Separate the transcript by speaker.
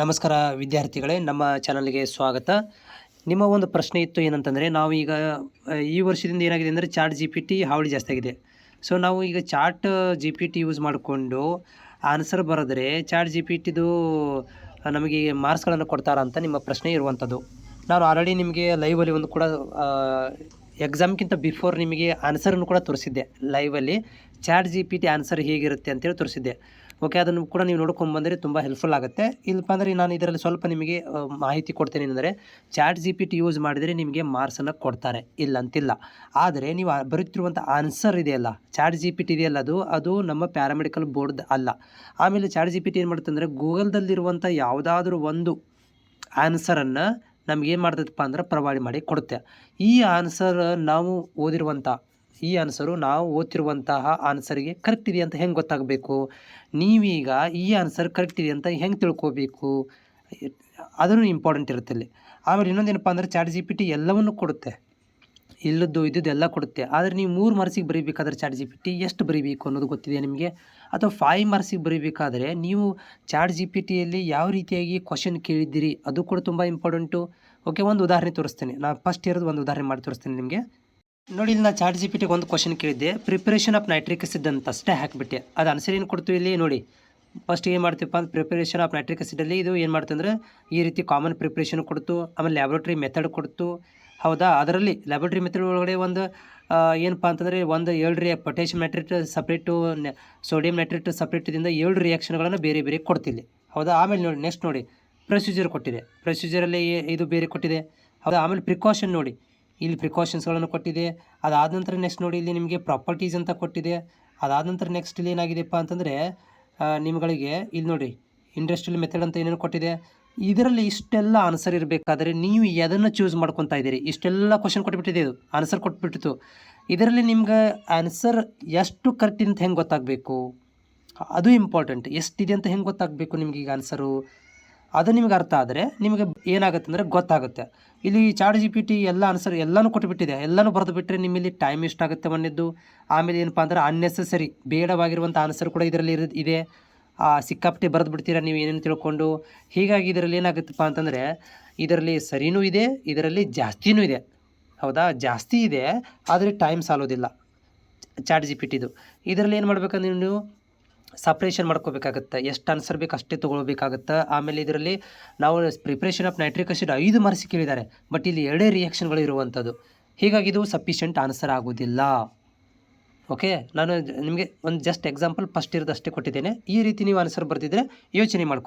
Speaker 1: ನಮಸ್ಕಾರ ವಿದ್ಯಾರ್ಥಿಗಳೇ, ನಮ್ಮ ಚಾನಲ್ಗೆ ಸ್ವಾಗತ. ನಿಮ್ಮ ಒಂದು ಪ್ರಶ್ನೆ ಇತ್ತು ಏನಂತಂದರೆ, ನಾವು ಈಗ ಈ ವರ್ಷದಿಂದ ಏನಾಗಿದೆ ಅಂದರೆ ಚಾಟ್ ಜಿ ಪಿ ಟಿ ಹಾವಳಿ ಜಾಸ್ತಿ ಆಗಿದೆ. ಸೊ ನಾವು ಈಗ chat G P T use ಮಾಡಿಕೊಂಡು ಆನ್ಸರ್ ಬರೆದ್ರೆ ಚಾಟ್ ಜಿ ಪಿ ಟಿದು ನಮಗೆ ಮಾರ್ಕ್ಸ್ಗಳನ್ನು ಕೊಡ್ತಾರ ಅಂತ ನಿಮ್ಮ ಪ್ರಶ್ನೆ ಇರುವಂಥದ್ದು. ನಾನು ಆಲ್ರೆಡಿ ನಿಮಗೆ ಲೈವಲ್ಲಿ ಒಂದು ಕೂಡ ಎಕ್ಸಾಮ್ಗಿಂತ ಬಿಫೋರ್ ನಿಮಗೆ ಆನ್ಸರನ್ನು ಕೂಡ ತೋರಿಸಿದ್ದೆ. ಲೈವಲ್ಲಿ chat G P T answer ಹೇಗಿರುತ್ತೆ ಅಂತೇಳಿ ತೋರಿಸಿದ್ದೆ. ಓಕೆ ಅದನ್ನು ಕೂಡ ನೀವು ನೋಡ್ಕೊಂಬಂದರೆ ತುಂಬ ಹೆಲ್ಪ್ಫುಲ್ ಆಗುತ್ತೆ. ಇಲ್ಲಪ್ಪ ಅಂದರೆ ನಾನು ಇದರಲ್ಲಿ ಸ್ವಲ್ಪ ನಿಮಗೆ ಮಾಹಿತಿ ಕೊಡ್ತೇನೆ ಅಂದರೆ chat G P T use ಮಾಡಿದರೆ ನಿಮಗೆ ಮಾರ್ಕ್ಸನ್ನು ಕೊಡ್ತಾರೆ ಇಲ್ಲ ಅಂತಿಲ್ಲ ಆದರೆ ನೀವು ಬರುತ್ತಿರುವಂಥ ಆನ್ಸರ್ ಇದೆಯಲ್ಲ ಚಾಟ್ ಜಿ ಪಿ ಟಿ ಇದೆಯಲ್ಲ ಅದು ಅದು ನಮ್ಮ ಪ್ಯಾರಾಮೆಡಿಕಲ್ ಬೋರ್ಡ್ ಅಲ್ಲ. ಆಮೇಲೆ ಚಾಟ್ ಜಿ ಪಿ ಟಿ ಏನು ಮಾಡುತ್ತೆ ಅಂದರೆ ಗೂಗಲ್ದಲ್ಲಿರುವಂಥ ಯಾವುದಾದ್ರೂ ಒಂದು ಆನ್ಸರನ್ನು ನಮ್ಗೆ ಏನು ಅಂದ್ರೆ, ಪ್ರೊವೈಡ್ ಮಾಡಿ ಕೊಡುತ್ತೆ. ಈ ಆನ್ಸರ್ ನಾವು ಓದಿರುವಂಥ ಈ ಆನ್ಸರು ನಾವು ಓದ್ತಿರುವಂತಹ ಆನ್ಸರ್ಗೆ ಕರೆಕ್ಟ್ ಇದೆ ಅಂತ ಹೆಂಗೆ ಗೊತ್ತಾಗಬೇಕು? ನೀವೀಗ ಈ ಆನ್ಸರ್ ಕರೆಕ್ಟ್ ಇದೆ ಅಂತ ಹೆಂಗೆ ತಿಳ್ಕೊಬೇಕು? ಅದನ್ನು ಇಂಪಾರ್ಟೆಂಟ್ ಇರುತ್ತೆ ಇಲ್ಲಿ ಆಮೇಲೆ ಇನ್ನೊಂದೇನಪ್ಪ ಅಂದರೆ ಚಾಟ್ ಜಿ ಪಿ ಟಿ ಎಲ್ಲವನ್ನು ಕೊಡುತ್ತೆ. ಇಲ್ಲದ್ದು, ಇದ್ದದ್ದು ಎಲ್ಲ ಕೊಡುತ್ತೆ. ಆದರೆ ನೀವು ಮೂರು ಮಾರ್ಸಿಗೆ ಬರೀಬೇಕಾದ್ರೆ ಚಾಟ್ ಜಿ ಪಿ ಟಿ ಎಷ್ಟು ಬರೀಬೇಕು ಅನ್ನೋದು ಗೊತ್ತಿದೆ ನಿಮಗೆ? ಅಥವಾ ಫೈವ್ ಮಾರ್ಕ್ಸಿಗೆ ಬರೀಬೇಕಾದ್ರೆ ನೀವು ಚಾಟ್ ಜಿ ಪಿ ಟಿಯಲ್ಲಿ ಯಾವ ರೀತಿಯಾಗಿ ಕ್ವಶನ್ ಕೇಳಿದ್ದೀರಿ, ಅದು ಕೂಡ ತುಂಬ ಇಂಪಾರ್ಟೆಂಟು ಓಕೆ ಒಂದು ಉದಾಹರಣೆ ತೋರಿಸ್ತೇನೆ. ನಾನು ಫಸ್ಟ್ ಇರೋದು ಒಂದು ಉದಾಹರಣೆ ಮಾಡಿ ತೋರಿಸ್ತೇನೆ ನಿಮಗೆ. ನೋಡಿ ಇಲ್ಲಿ ನಾನು ಚಾಟ್ ಜಿ ಪಿ ಟಿಗೆ ಒಂದು ಕ್ವಶನ್ ಕೇಳಿದ್ದೆ. ಪ್ರಿಪರೇಷನ್ ಆಫ್ ನೈಟ್ರಿಕ್ ಆಸಿಡ್ ಅಂತ ಅಷ್ಟೇ ಹಾಕಿಬಿಟ್ಟೆ. ಅದು ಆನ್ಸರ್ ಏನು ಕೊಡ್ತೀವಿ ಇಲ್ಲಿ? ನೋಡಿ ಫಸ್ಟ್ ಏನು ಮಾಡ್ತೀವಪ್ಪ ಅಂದ್ರೆ ಪ್ರಿಪರೇಷನ್ ಆಫ್ ನೈಟ್ರಿಕ್ ಆಸಿಡಲ್ಲಿ ಇದು ಏನು ಮಾಡ್ತಂದ್ರೆ ಈ ರೀತಿ ಕಾಮನ್ ಪ್ರಿಪ್ರೇಷನ್ ಕೊಡ್ತು, ಆಮೇಲೆ ಲ್ಯಾಬ್ರೇಟ್ರಿ ಮೆಥಡ್ ಕೊಡ್ತು. ಹೌದಾ? ಅದರಲ್ಲಿ ಲ್ಯಾಬ್ರೇಟ್ರಿ ಮೆಥಡ್ ಒಳಗಡೆ ಒಂದು ಏನಪ್ಪ ಅಂತಂದರೆ, ಒಂದು ಏಳು ರಿಯಾ potassium nitrate separate sodium nitrate ಸಪ್ರೇಟದಿಂದ ಏಳು ರಿಯಾಕ್ಷನ್ಗಳನ್ನು ಬೇರೆ ಬೇರೆ ಕೊಡ್ತಿಲ್ಲ ಹೌದಾ? ಆಮೇಲೆ ನೋಡಿ ನೆಕ್ಸ್ಟ್ ನೋಡಿ ಪ್ರೊಸೀಜರ್ ಕೊಟ್ಟಿದೆ. ಪ್ರೊಸೀಜರಲ್ಲಿ ಇದು ಬೇರೆ ಕೊಟ್ಟಿದೆ. ಹೌದಾ? ಆಮೇಲೆ ಪ್ರಿಕಾಷನ್ ನೋಡಿ. ಇಲ್ಲಿ ಪ್ರಿಕಾಷನ್ಸ್ಗಳನ್ನು ಕೊಟ್ಟಿದೆ. ಅದಾದ ನಂತರ ನೆಕ್ಸ್ಟ್ ನೋಡಿ ಇಲ್ಲಿ ನಿಮಗೆ ಪ್ರಾಪರ್ಟೀಸ್ ಅಂತ ಕೊಟ್ಟಿದೆ. ಅದಾದ ನಂತರ ನೆಕ್ಸ್ಟ್ ಇಲ್ಲಿ ಏನಾಗಿದೆಪ್ಪ ಅಂತಂದರೆ ನಿಮ್ಗಳಿಗೆ ಇಲ್ಲಿ ನೋಡಿ ಇಂಡಸ್ಟ್ರಿಯಲ್ ಮೆಥಡ್ ಅಂತ ಏನೇನು ಕೊಟ್ಟಿದೆ. ಇದರಲ್ಲಿ ಇಷ್ಟೆಲ್ಲ ಆನ್ಸರ್ ಇರಬೇಕಾದ್ರೆ ನೀವು ಎದನ್ನು ಚೂಸ್ ಮಾಡ್ಕೊತಾ ಇದ್ದೀರಿ? ಇಷ್ಟೆಲ್ಲ ಕ್ವಶನ್ ಕೊಟ್ಬಿಟ್ಟಿದೆ ಇದು. ಆನ್ಸರ್ ಕೊಟ್ಬಿಟ್ಟಿತ್ತು. ಇದರಲ್ಲಿ ನಿಮ್ಗೆ ಆನ್ಸರ್ ಎಷ್ಟು ಕರೆಕ್ಟ್ ಅಂತ ಹೆಂಗೆ ಗೊತ್ತಾಗಬೇಕು? ಅದು ಇಂಪಾರ್ಟೆಂಟ್ ಎಷ್ಟಿದೆ ಅಂತ ಹೆಂಗೆ ಗೊತ್ತಾಗಬೇಕು ನಿಮ್ಗೆ ಈಗ ಆನ್ಸರು ಅದು ನಿಮಗೆ ಅರ್ಥ ಆದರೆ ನಿಮಗೆ ಏನಾಗುತ್ತೆ ಅಂದರೆ ಗೊತ್ತಾಗುತ್ತೆ. ಇಲ್ಲಿ ಚಾಟ್ ಜಿ ಪಿ ಟಿ ಎಲ್ಲ ಅನ್ಸರ್ ಎಲ್ಲನೂ ಕೊಟ್ಟುಬಿಟ್ಟಿದೆ ಎಲ್ಲನೂ ಬರೆದು ಬಿಟ್ಟರೆ ನಿಮ್ಮಲ್ಲಿ ಟೈಮ್ ಎಷ್ಟಾಗುತ್ತೆ ಬಂದಿದ್ದು ಆಮೇಲೆ ಏನಪ್ಪ ಅಂದ್ರೆ ಅನ್ನೆಸೆಸರಿ ಬೇಡವಾಗಿರುವಂಥ ಆನ್ಸರ್ ಕೂಡ ಇದರಲ್ಲಿ ಇದೆ. ಆ, ಸಿಕ್ಕಾಪಟ್ಟೆ ಬರೆದು ಬಿಡ್ತೀರಾ ನೀವು ಏನೇನು ತಿಳ್ಕೊಂಡು? ಹೀಗಾಗಿ ಇದರಲ್ಲಿ ಏನಾಗುತ್ತಪ್ಪ ಅಂತಂದರೆ ಇದರಲ್ಲಿ ಸರಿನೂ ಇದೆ ಇದರಲ್ಲಿ ಜಾಸ್ತಿನೂ ಇದೆ. ಹೌದಾ? ಜಾಸ್ತಿ ಇದೆ ಆದರೆ ಟೈಮ್ ಸಾಲೋದಿಲ್ಲ. ಚಾಟ್ ಜಿ ಪಿ ಟಿದು ಇದರಲ್ಲಿ ಏನು ಮಾಡ್ಬೇಕಂದ್ರೆ ನೀವು ಸಪ್ರೇಷನ್ ಮಾಡ್ಕೋಬೇಕಾಗತ್ತೆ. ಎಷ್ಟು ಆನ್ಸರ್ ಬೇಕು ಅಷ್ಟೇ ತೊಗೊಳ್ಬೇಕಾಗತ್ತೆ. ಆಮೇಲೆ ಇದರಲ್ಲಿ ನಾವು ಪ್ರಿಪ್ರೇಷನ್ ಆಫ್ ನೈಟ್ರಿಕ್ ಆಸಿಡ್ ಐದು ಮಾರ್ಕ್ಸ್ ಕೇಳಿದ್ದಾರೆ ಬಟ್ ಇಲ್ಲಿ ಎರಡೇ ರಿಯಾಕ್ಷನ್ಗಳು ಇರುವಂಥದ್ದು ಹೀಗಾಗಿ ಇದು ಸಫಿಷಿಯೆಂಟ್ ಆನ್ಸರ್ ಆಗೋದಿಲ್ಲ. ಓಕೆ ನಾನು ನಿಮಗೆ ಒಂದು ಜಸ್ಟ್ ಎಕ್ಸಾಂಪಲ್ ಫಸ್ಟ್ ಇರೋದಷ್ಟೇ ಕೊಟ್ಟಿದ್ದೇನೆ. ಈ ರೀತಿ ನೀವು ಆನ್ಸರ್ ಬರ್ತಿದ್ರೆ ಯೋಚನೆ ಮಾಡ್ಕೊ